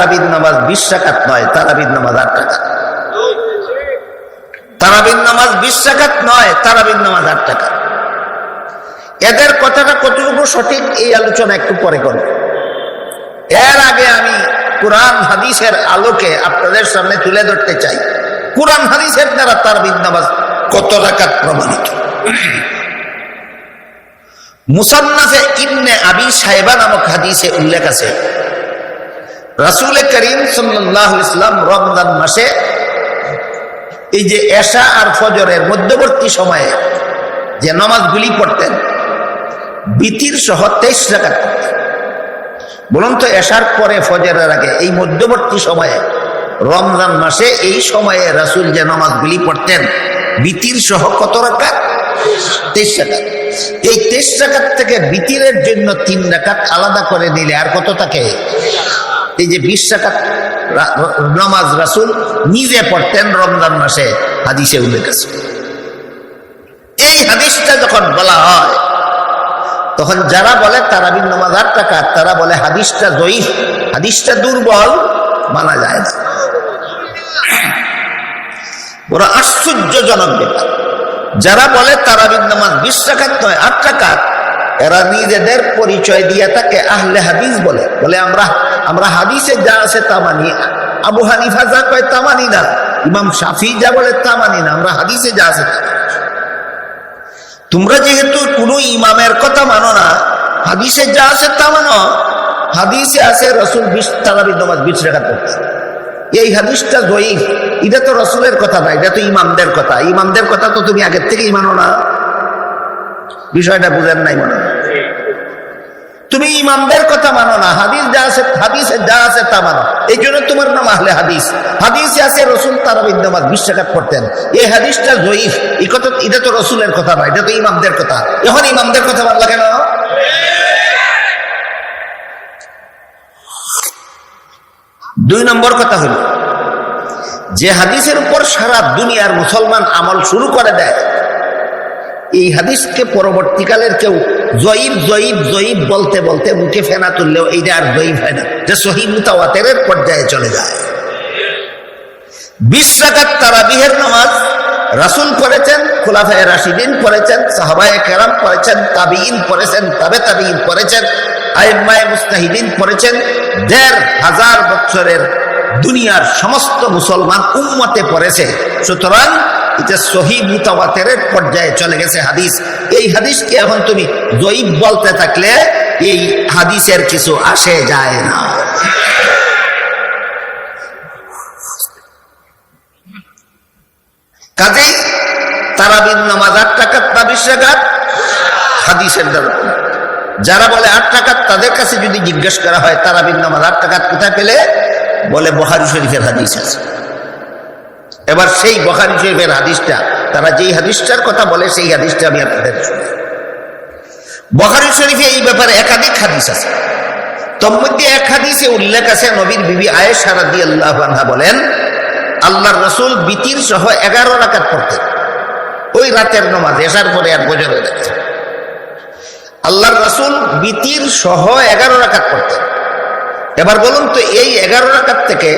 তারাবিদ নামাজ বিশ টাকাত নয় তারাবিদ নামাজ আট টাকা তারাবিদ নামাজ বিশ টাকাত নয় তারাবিদ নামাজ আট টাকা এদের কথাটা কতটুকু সঠিক, এই আলোচনা একটু পরে করব। এর আগে আমি কোরআন হাদিসের আলোকে আপনাদের সামনে তুলে ধরতে চাই। কোরআন হাদিসের দ্বারা তারাবিদ নামাজ কত রাকাত প্রমাণিত? মুসান্নাফে ইবনে আবি সাহেবা নামক হাদিসে উল্লেখ আছে রাসুল করিম সাল্লাহ ইসলাম রমজান মাসে এই যে এশা আর ফজরের মধ্যবর্তী সময়ে যে নামাজগুলি পড়তেন, বিতির সহ তেইশ পড়তেন। বলুন তো, এশার পরে ফজরের আগে এই মধ্যবর্তী সময়ে, রমজান মাসে এই সময়ে রাসুল যে নামাজগুলি পড়তেন, বিতির সহ কত রাকাত? তেইশ রাকাত। এই তেইশ রাকাত থেকে বিতিরের জন্য তিন রাকাত আলাদা করে নিলে আর কত থাকে? এই যে বিশ নামাজ রাসুল নিজে পড়তেন রমজান মাসে, হাদিসে উল্লেখ আছে। এই হাদিসটা যখন বলা হয়, তখন যারা বলে তারাবিন নামাজ আট টাকা তারা বলে হাদিসটা জয়ীফ, হাদিসটা দুর্বল, মানা যায় না। ওরা আশ্চর্যজনক ব্যাপার। যারা বলে তারাবিন নামাজ বিশ টাকাত নয়, আট টাকা এরা নিজেদের পরিচয় দিয়ে তাকে আহলে হাদিস বলে। বলে আমরা আমরা হাদিসে যা আছে তা মানি আবু হানিফা যা কয় তা মানি না। ইমাম শাফি যা বলে তা মানি না। আমরা হাদিসে যা আছে তোমরা যেহেতু কোনো ইমামের কথা মানো না, হাদিসে যা আছে তা মানো। হাদিসে আছে রসুল বিশ তারাবিদ নামাজ বিশ টাকা পড়ছে এই হাদিসটা জয়ীফ এটা তো রসুলের কথা না, এটা তো ইমামদের কথা। ইমামদের কথা তো তুমি আগের থেকেই মানো না। বিষয়টা বুঝেন নাই মনে তুমি ইমামদের কথা মানো না, হাদিস যা আছে, হাদিসে যা আছে তা মানো। এই জন্য তোমার নাম আহলে হাদিস। হাদিসে আছে রসুল তারা বিদ্যমান বিশ টাকা পড়তেন। এই হাদিসটা জয়ীফ। এই কথা, এটা তো রসুলের কথা না এটা তো ইমামদের কথা। এখন ইমামদের কথা মানলা কেন? দুই নম্বর কথা হলো, যে হাদিসের উপর সারা দুনিয়ার মুসলমান আমল শুরু করে দেয় এই হাদিসকে পরবর্তীকালের কেউ জয়ীব জয়ীব জয়ীব বলতে বলতে মুখে ফেনা তুললেও এইটা আর জয়ীব হয় না। যে সহি পর্যায়ে চলে যায়। বিশ রাকাত তারাবিহের নামাজ রাসুল পড়েছেন, খোলাফায় রাশিদিন পড়েছেন, সাহাবায়ে কেরাম পড়েছেন তাবিইন পড়েছেন, তাবে তাবিইন পড়েছেন, আইম্মায়ে মুস্তাহিদিন পড়েছেন, দেড় হাজার বছরের দুনিয়ার সমস্ত মুসলমান উম্মতে পড়েছে। সুতরাং এটা সহি পর্যায়ে চলে গেছে হাদিস, এই হাদিসকে এখন তুমি জয়ীব বলতে থাকলে এই হাদিসের কিছু আসে যায় না। কাজেই তারাবিন নামাজ আট টাকাত টাকাত হাদিসের দ্বারা যারা বলে আট টাকাত তাদের কাছে যদি জিজ্ঞেস করা হয় তারাবিন নামাজ আট টাকাত কোথায় পেলে? বলে শরীফের হাদিস আছে। এবার সেই বখারি শরীফের হাদিসটা, তারা যেই হাদিসটার কথা বলে, সেই হাদিসটা আমি আপনাদের শুনি। বখারি শরীফে এই ব্যাপারে একাধিক হাদিস আছে। তন্মধ্যে এক হাদিসে উল্লেখ আছে, নবীর বিবি আয়েশা রাদিয়াল্লাহু আনহা বলেন, আল্লাহর রসুল বিতির সহ এগারো রাকাত পড়তেন। ওই রাতের নমাজ, এসার পরে আর বোঝানো যাচ্ছে। আল্লাহর রসুল বিতির সহ এগারো রাকাত পড়তেন। এবার বলুন তো, এই এগারো রাকাত থেকে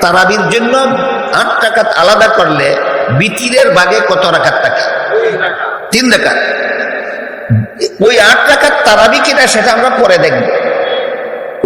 তারাবির জন্য আট টাকাত আলাদা করলে বিতিরের বাগে কত রাকাত থাকে? তিন রাকাত। ওই আট টাকাত তারাবি কিনা সেটা আমরা পরে দেখব।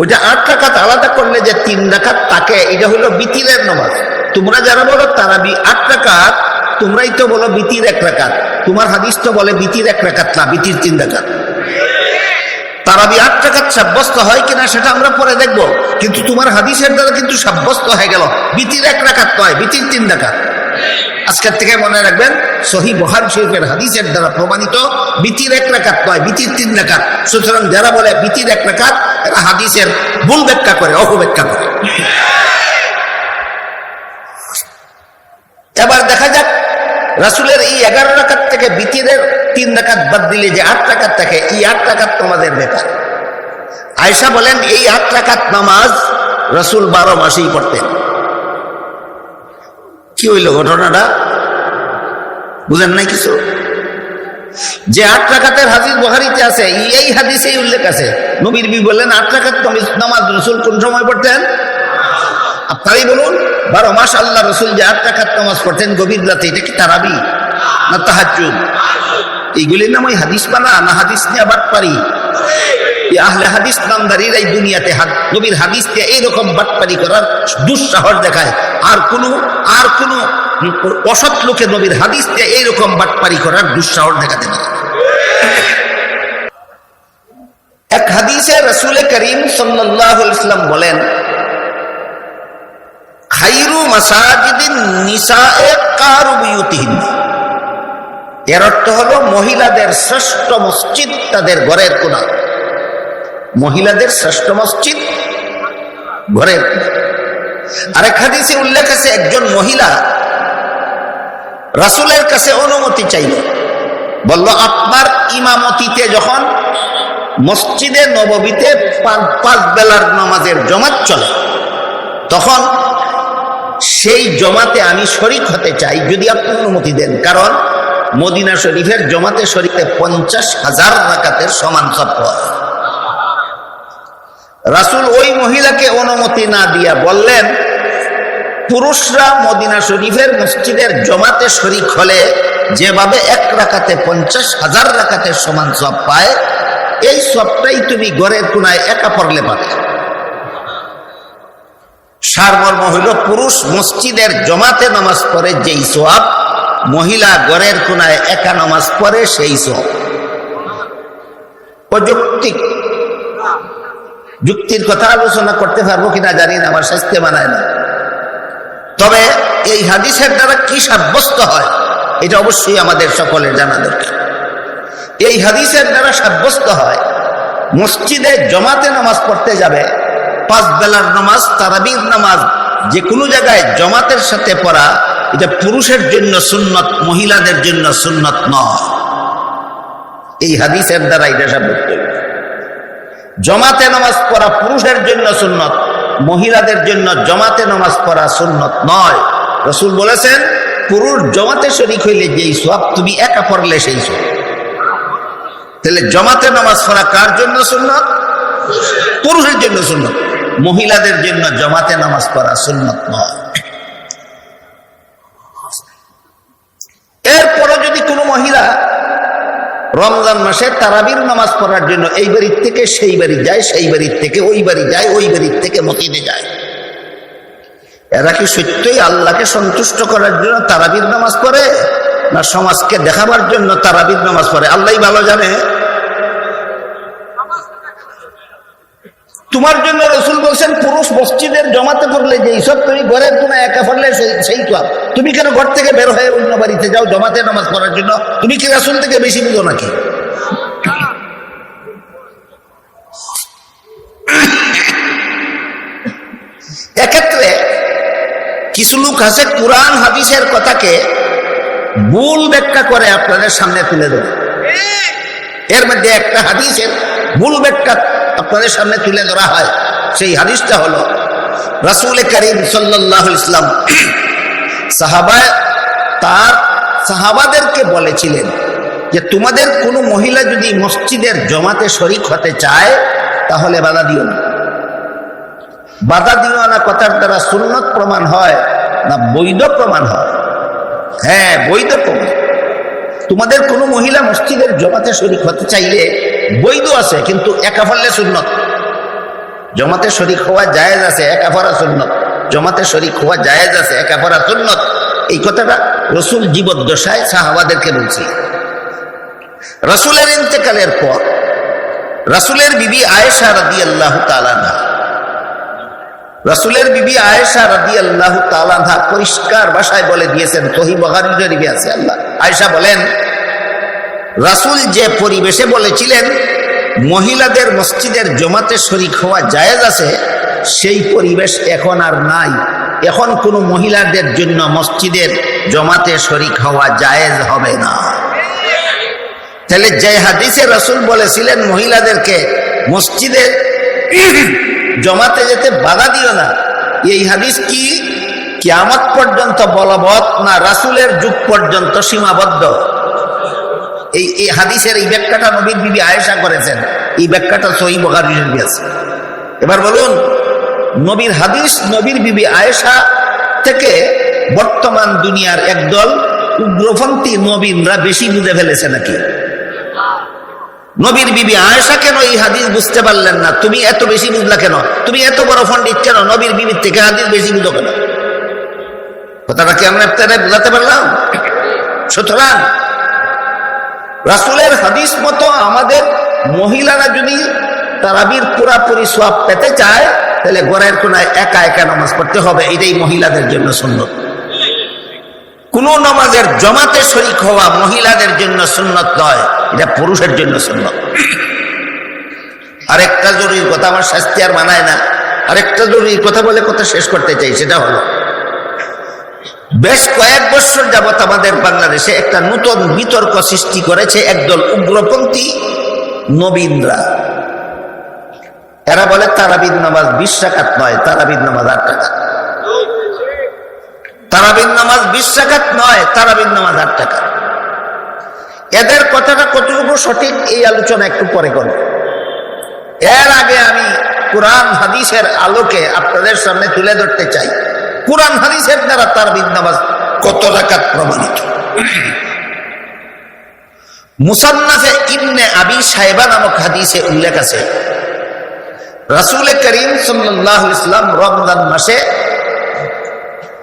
ওইটা আট টাকাত আলাদা করলে যে তিন রাকাত তাকে এটা হলো বিতিরের নমাজ। তোমরা যারা বলো তারাবি আট টাকাত তোমরাই তো বলো বিতির এক রাকাত। তোমার হাদিস তো বলে বিতির এক রাকাত না, বিতির তিন রাকাত। তারাবি আট টাকাত সাব্যস্ত হয় কিনা সেটা আমরা পরে দেখব। কিন্তু তোমার হাদিসের দ্বারা কিন্তু সাব্যস্ত হয়ে গেল। বিতির এক রাকাত নয়, বিতির তিন রাকাত। আজকের থেকে মনে রাখবেন, সহি বহার শরীফের হাদিসের দ্বারা প্রমাণিত, বিতির এক রাকাত নয়, বিতির তিন রাকাত। সুতরাং যারা বলে বিতির এক রাকাত এরা হাদিসের ভুল ব্যাখ্যা করে, অপব্যাখ্যা করে। এবার দেখা যাক, রাসুলের এই এগারো রাকাত থেকে বিতিরের তিন রাকাত বাদ দিলে যে আট টাকাত থাকে, এই আট টাকাত তোমাদের ব্যাপার আয়সা বলেন, এই আট টাকাত নামাজ রসুল বারো মাসেই পড়তেন। কি হইল ঘটনাটা? বুঝেন নাই কিছু? যে আট টাকাতের হাদিস বহারিতে আছে, এই হাদিসেই উল্লেখ আছে। নবীর বি বললেন, আট টাকাত নামাজ রসুল কোন সময় পড়তেন? আপনারাই বলুন, বারো মাস আল্লাহ রসুল যে আট টাকার নামাজ পড়তেন, গভীর রাতে, এটা কি তারাবি না তাহাজুদ এইগুলির নাম ওই হাদিস বানা, না হাদিস নিয়ে আবার পারি। আহলে হাদিস দুনিয়াতে নবীর এইরকম বাটপারি করার দুঃসাহস দেখায়। আর কোনো আর কোনো অসৎ লোকে নবীর এইরকম বাটপারি করার দুঃসাহস দেখাতে পারে। এক হাদিসে রসুল করিম বলেন, খাইরু এর অর্থ হলো মহিলাদের শ্রেষ্ঠ মসজিদ তাদের ঘরের কোনা মহিলাদের শ্রেষ্ঠ মসজিদ ঘরের আরেক হাদিসে উল্লেখ আছে, একজন মহিলা রাসূলের কাছে অনুমতি চাইল। বলল, আপনার ইমামতিতে যখন মসজিদে নববীতে পাঁচ বেলার নামাজের জমাত চলে, তখন সেই জমাতে আমি শরিক হতে চাই যদি আপনি অনুমতি দেন। কারণ মদিনা শরীফের জমাতে শরীফে পঞ্চাশ হাজার রাকাতের সমান সব হয় রাসুল ওই মহিলাকে অনুমতি না দিয়া বললেন, পুরুষরা মদিনা শরীফের মসজিদের জমাতে শরিক হলে যেভাবে এক রাকাতে পঞ্চাশ হাজার রাকাতের সমান সব পায়, এই সবটাই তুমি ঘরের কোনায় একা পড়লে পাবে। সারমর্ম হইল, পুরুষ মসজিদের জমাতে নামাজ পড়ে যেই সোয়াব মহিলা গড়ের কোনায় একা নামাজ পড়ে সেই সব অযৌক্তিক যুক্তির কথা আলোচনা করতে পারব কিনা জানি না, আমার স্বাস্থ্য মানায় না। তবে এই হাদিসের দ্বারা কি সাব্যস্ত হয়, এটা অবশ্যই আমাদের সকলের জানা দরকার। এই হাদিসের দ্বারা সাব্যস্ত হয়, মসজিদে জমাতে নামাজ পড়তে যাবে, পাঁচ বেলার নামাজ, তারাবির নামাজ, যে কোনো জায়গায় জমাতের সাথে পড়া, এটা পুরুষের জন্য সুন্নত, মহিলাদের জন্য সুন্নত নয়। এই হাদিসের দ্বারা এটা সাব্যস্ত। জমাতে নামাজ পড়া পুরুষের জন্য সুন্নত, মহিলাদের জন্য জমাতে নামাজ পড়া সুন্নত নয়। রসুল বলেছেন, পুরুষ জমাতে শরিক হইলে যেই সব তুমি একা পড়লে সেই সব তাহলে জমাতে নামাজ পড়া কার জন্য সুন্নত? পুরুষের জন্য সুন্নত। মহিলাদের জন্য জমাতে নামাজ পড়া সুন্নত নয় এরপরে যদি কোনো মহিলা রমজান মাসে তারাবির নামাজ পড়ার জন্য এই বাড়ির থেকে সেই বাড়ি যায়, সেই বাড়ির থেকে ওই বাড়ি যায়, ওই বাড়ির থেকে মতিনে যায়। এরা কি সত্যই আল্লাহকে সন্তুষ্ট করার জন্য তারাবির নামাজ পড়ে, না সমাজকে দেখাবার জন্য তারাবির নামাজ পড়ে? আল্লাহ ভালো জানে। তোমার জন্য রসুল বলছেন, পুরুষ মসজিদের জমাতে পড়লে যে সব তুমি ঘরের কোনো একা পড়লে সেই- তো তুমি কেন ঘর থেকে বের হয়ে অন্য বাড়িতে যাও জমাতে নামাজ পড়ার জন্য? তুমি কি রাসুল থেকে বেশি বুঝো নাকি? এক্ষেত্রে কিছু লোক আছে কোরআন, হাদিসের কথাকে ভুল ব্যাখ্যা করে আপনাদের সামনে তুলে দেবে এর মধ্যে একটা হাদিসের ভুল ব্যাখ্যা আপনাদের সামনে তুলে ধরা হয়। সেই হাদিসটা হলো, রাসূল করিম সাল্লাহ ইসলাম সাহাবা তার সাহাবাদেরকে বলেছিলেন যে, তোমাদের কোনো মহিলা যদি মসজিদের জমাতে শরিক হতে চায়, তাহলে বাধা দিও না। বাধা দিও না কথার দ্বারা সুন্নত প্রমাণ হয় না বৈধ প্রমাণ হয়? হ্যাঁ বৈধ প্রমাণ। তোমাদের কোনো মহিলা মসজিদের জমাতে শরিক হতে চাইলে বৈধ আছে, কিন্তু একা ফললে সুন্নত। জমাতে শরিক হওয়া জায়েজ আছে, একা ফরা সুন্নত। জমাতে শরিক হওয়া জায়েজ আছে, একা ফরা সুন্নত। এই কথাটা রসুল জীবদ্দশায় সাহাবাদেরকে বলছি। রসুলের ইন্তেকালের পর, রসুলের বিবি আয়েশা রাদি আল্লাহ তালানা রসুলের বিবি আয়েশা রাদি আল্লাহ তালানা পরিষ্কার ভাষায় বলে দিয়েছেন তহি বহারি শরীফে আছে আল্লাহ। আয়েশা বলেন, রাসুল যে পরিবেশে বলেছিলেন, মহিলাদের মসজিদের জমাতে শরিক হওয়া জায়েজ আছে, সেই পরিবেশ এখন আর নাই। এখন কোনো মহিলাদের জন্য মসজিদের জমাতে শরিক হওয়া জায়েজ হবে না। তাহলে যে হাদিসে রসুল বলেছিলেন, মহিলাদেরকে মসজিদে জমাতে যেতে বাধা দিও না। এই হাদিস কি? কিয়ামত পর্যন্ত বলবৎ না রাসুলের যুগ পর্যন্ত সীমাবদ্ধ? এই এই হাদিসের এই ব্যাখ্যাটা নবীর বিবি আয়েশা করেছেন। এই ব্যাখ্যাটা সহি আছে। এবার বলুন, নবীর হাদিস নবীর বিবি আয়েশা থেকে বর্তমান দুনিয়ার একদল উগ্রপন্থী নবীনরা বেশি বুঝে ফেলেছে নাকি? নবীর বিবি আয়েশা কেন এই হাদিস বুঝতে পারলেন না? তুমি এত বেশি বুঝলা কেন? তুমি এত বড় পণ্ডিত কেন? নবীর বিবির থেকে হাদিস বেশি বুঝো কেন? কথাটা কি আমরা বোঝাতে পারলাম? সুতরাং, রাসুলের হাদিস মতো আমাদের মহিলারা যদি তারাবির পুরাপুরি সব পেতে চায়, তাহলে ঘরের কোনায় একা একা নামাজ পড়তে হবে। এটাই মহিলাদের জন্য সুন্নত। কোন নামাজের জমাতে শরিক হওয়া মহিলাদের জন্য সুন্নত নয়, এটা পুরুষের জন্য সুন্নত। আরেকটা জরুরি কথা আমার শাস্তি আর মানায় না। আরেকটা জরুরি কথা বলে কথা শেষ করতে চাই, সেটা হলো, বেশ কয়েক বছর যাবৎ আমাদের বাংলাদেশে একটা নতুন বিতর্ক সৃষ্টি করেছে একদল উগ্রপন্থী নবীনরা। এরা বলে তারাবিদ নামাজ বিশ টাকাত নয়, তারাবিদ নামাজ আট টাকা তারাবিদ নামাজ বিশ টাকাত নয় তারাবিদ নামাজ আট টাকা এদের কথাটা কতটুকু সঠিক, এই আলোচনা একটু পরে করব। এর আগে আমি কোরআন হাদিসের আলোকে আপনাদের সামনে তুলে ধরতে চাই। কোরআন হাদিসের দ্বারা তার নামাজ কত রাকাত প্রমাণিত? মুসান্নাফে ইবনে আবি সাহেবা নামক হাদিসে উল্লেখ আছে। রাসুল করিম সাল্লাহ ইসলাম রমজান মাসে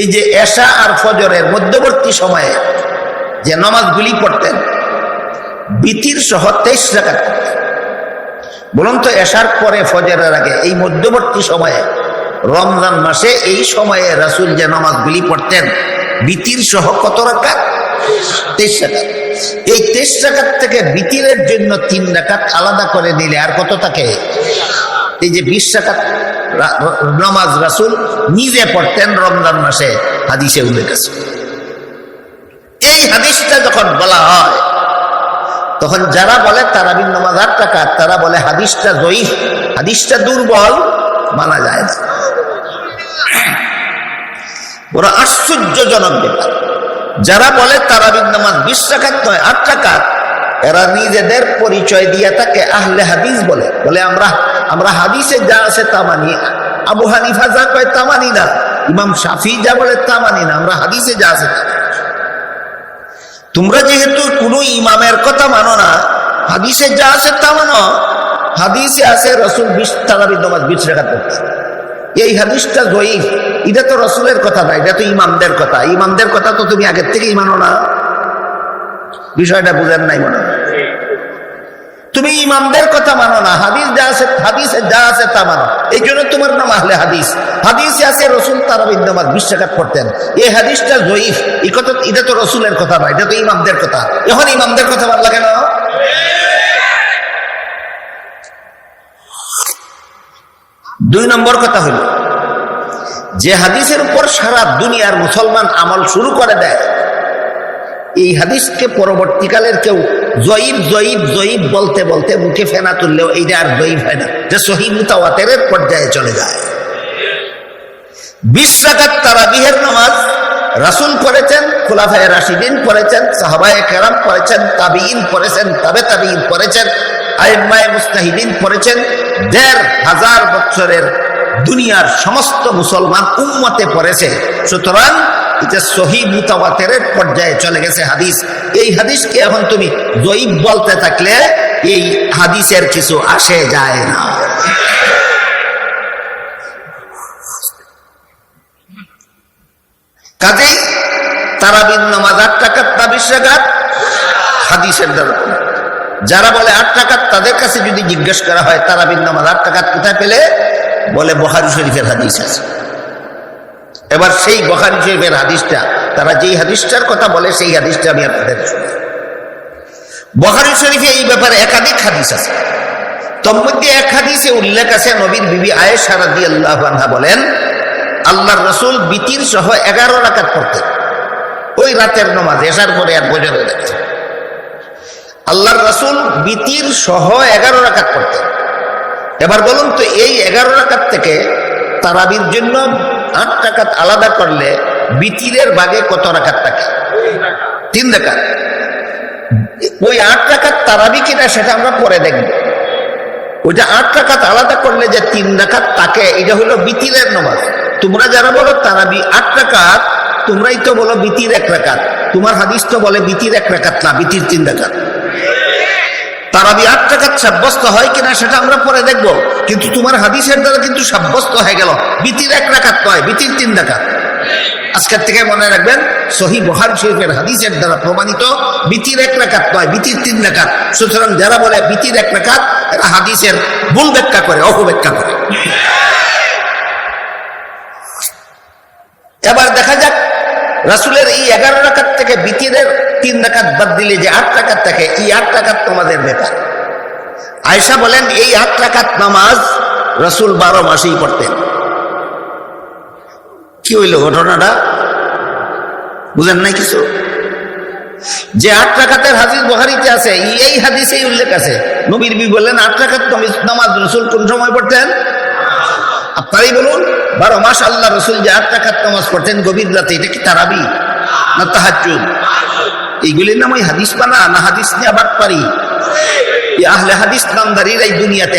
এই যে এশা আর ফজরের মধ্যবর্তী সময়ে যে নামাজগুলি পড়তেন, বিতির সহ তেইশ রাকাত বলুন তো, এশার পরে ফজরের আগে এই মধ্যবর্তী সময়ে, রমজান মাসে এই সময়ে রাসুল যে নামাজগুলি পড়তেন, বিতির সহ কত রাকাত? তেইশ এই তেইশ থেকে বিতিরের জন্য তিন রাকাত আলাদা করে নিলে আর কত থাকে? এই যে বিশ নামাজ রাসুল নিজে পড়তেন রমজান মাসে, হাদিসে উল্লেখ আছে। এই হাদিসটা যখন বলা হয়, তখন যারা বলে তারাবিন নামাজ আট টাকা তারা বলে হাদিসটা জয়ীফ, হাদিসটা দুর্বল, মানা যায় না। বড় আশ্চর্যজনক ব্যাপার। যারা বলে তারাবিন নামাজ বিশ টাকাত নয়, আট টাকাত এরা নিজেদের পরিচয় দিয়ে তাকে আহলে হাদিস বলে। বলে, আমরা আমরা হাদিসে যা আছে তা মানি। আবু হানিফা যা কয় তা মানি না। ইমাম শাফি যা বলে তা মানি না। আমরা হাদিসে যা আছে তোমরা যেহেতু কোনো ইমামের কথা মানো না, হাদিসে যা আছে তা মানো। হাদিসে আছে রসুল বিশ তারাবিদ নামাজ বিশ রেখা করতে এই হাদিসটা জয়ীফ। এটা তো রসুলের কথা না, এটা তো ইমামদের কথা। ইমামদের কথা তো তুমি আগের থেকেই মানো না। বিষয়টা বুঝেন নাই মনে তুমি ইমামদের কথা মানো না, হাদিস যা আছে, হাদিসে যা আছে তা মানো। এই জন্য তোমার নাম আহলে হাদিস। হাদিসে আছে, রসুল তারা বিদ্যমান বিশ্বাঘাত করতেন। এই হাদিসটা জয়ীফ। এই কথা, এটা তো রসুলের কথা না, এটা তো ইমামদের কথা। এখন ইমামদের কথা মানলা কেন? দুই নম্বর কথা হলো, যে হাদিসের উপর সারা দুনিয়ার মুসলমান আমল শুরু করে দেয়, এই হাদিসকে পরবর্তীকালের কেউ জয়ীব জয়ীব জয়ীব বলতে বলতে মুখে ফেনা তুললেও এইটা আর জয়ীব হয় না। যে সহি পর্যায়ে চলে যায়। বিশ তারাবিহের নামাজ রাসুল করেছেন খোলাফায় রাশিদিন করেছেন সাহাবায় কেরাম করেছেন তাবিইন করেছেন তাবে তাবিইন করেছেন আইমায় মুস্তাহিদিন করেছেন দেড় হাজার বছরের দুনিয়ার সমস্ত মুসলমান উম্মতে পড়েছে। সুতরাং এটা সহি পর্যায়ে চলে গেছে হাদিস। এই হাদিসকে এখন তুমি জয়ীব বলতে থাকলে এই হাদিসের কিছু আসে যায় না। কাজেই তারাবিন নামাজ আট রাখাত হাদিসের দ্বারা। যারা বলে আট টাকাত তাদের কাছে যদি জিজ্ঞেস করা হয় তারাবিন নামাজ আট টাকাত কোথায় পেলে? বলে বহারি শরীফের হাদিস আছে। এবার সেই বখারি শরীফের হাদিসটা, তারা যেই হাদিসটার কথা বলে, সেই হাদিসটা আমি আপনাদের বখারি শরীফে এই ব্যাপারে একাধিক হাদিস আছে। তোর এক হাদিসে উল্লেখ আছে, নবীর বিবি আয়েশা রাদি আল্লাহ বলেন, আল্লাহর রসুল বিতির সহ এগারো রাকাত পড়তেন। ওই রাতের নমাজ এসার পরে আর হয়ে যাচ্ছে। আল্লাহর রসুল বিতির সহ এগারো রাকাত পড়তেন। এবার বলুন তো, এই এগারো রাকাত থেকে তারাবির জন্য আট টাকাত আলাদা করলে বিতিরের ভাগে কত রাখাত থাকে? তিন রাকাত। ওই আট টাকাত তারাবি কিনা সেটা আমরা পরে দেখব। ওইটা আট রাকাত আলাদা করলে যে তিন রাকাত তাকে এটা হলো বিতিরের নামাজ। তোমরা যারা বলো তারাবি আট রাকাত, তোমরাই তো বলো বিতির এক রাকাত। তোমার হাদিস তো বলে বিতির এক রাকাত না, বিতির তিন রাকাত। তারাবি আট টাকাত সাব্যস্ত হয় কিনা সেটা আমরা পরে দেখব। কিন্তু তোমার হাদিসের দ্বারা কিন্তু সাব্যস্ত হয়ে গেল। বিতির এক রাকাত নয়, বিতির তিন রাকাত। আজকের থেকে মনে রাখবেন, সহি বহার শরীফের হাদিসের দ্বারা প্রমাণিত, বিতির এক রাকাত নয়, বিতির তিন রাকাত। সুতরাং যারা বলে বিতির এক রাকাত, এরা হাদিসের ভুল ব্যাখ্যা করে, অপব্যাখ্যা করে। এবার দেখা যাক রাসুলের এই এগারো রাকাত থেকে বিতিরের তিন রাকাত বাদ দিলে যে আট রাকাত থাকে, এই আট রাকাত তোমাদের বেকার আয়সা বলেন, এই আট রাকাত নামাজ রসুল বারো মাসেই পড়তেন। কি হইল ঘটনাটা? বুঝেন নাই কিছু? যে আট রাকাতের হাদিস বহারিতে আছে, এই- হাদিসেই উল্লেখ আছে। নবীর বি বললেন, আট নবী- নামাজ রসুল কোন সময় পড়তেন? আপনারই বলুন, বারো মাস আল্লাহ রসুল যে আট রাকাত নামাজ পড়তেন গভীর রাতে, এটা কি তারাবি না তাহাজুদ এইগুলির নাম ওই হাদিস পানা না হাদিস নিয়ে আবার পারি? দুনিয়াতে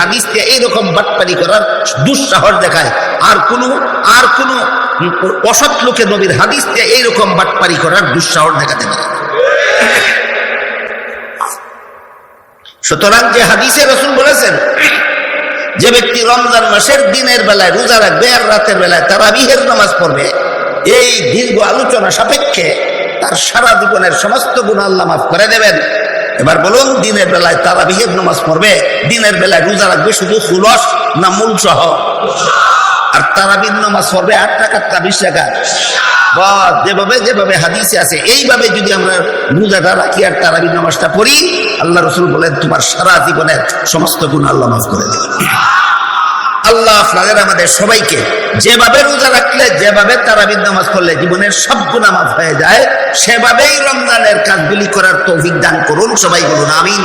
হাদিস এইরকম বাটপারি করার দেখায়। আর কোনো, আর অসৎ নবীর হাদিস দিয়ে এইরকম বাটপারি করার দেখাতে পারে সুতরাং যে হাদিসে রসুল বলেছেন যে ব্যক্তি রমজান মাসের দিনের বেলায় রোজা রাখবে আর রাতের বেলায় তারা বিহের নামাজ পড়বে, এই দীর্ঘ আলোচনা সাপেক্ষে তার সারা জীবনের সমস্ত গুণ আল্লাহ মাফ করে দেবেন। এবার বলুন, দিনের বেলায় তারা বিহের নামাজ পড়বে, দিনের বেলায় রোজা রাখবে শুধু সুলস না মূল সহ আর তারাবির নামাজ পড়বে আট টাকা তাবিশ টাকা বস যেভাবে যেভাবে হাদিসে আছে, এইভাবে যদি আমরা রোজাটা রাখি আর তারাবির নামাজটা পড়ি আল্লাহ রসুল বলেন, তোমার সারা জীবনের সমস্ত গুণ আল্লাহ মাফ করে দেবেন আল্লাহ আপনাদের আমাদের সবাইকে যেভাবে রোজা রাখলে, যেভাবে তারাবির নামাজ করলে জীবনের সব গুণা মাফ হয়ে যায়, সেভাবেই রমজানের কাজগুলি করার তো দান করুন, সবাই বলুন, আমিন।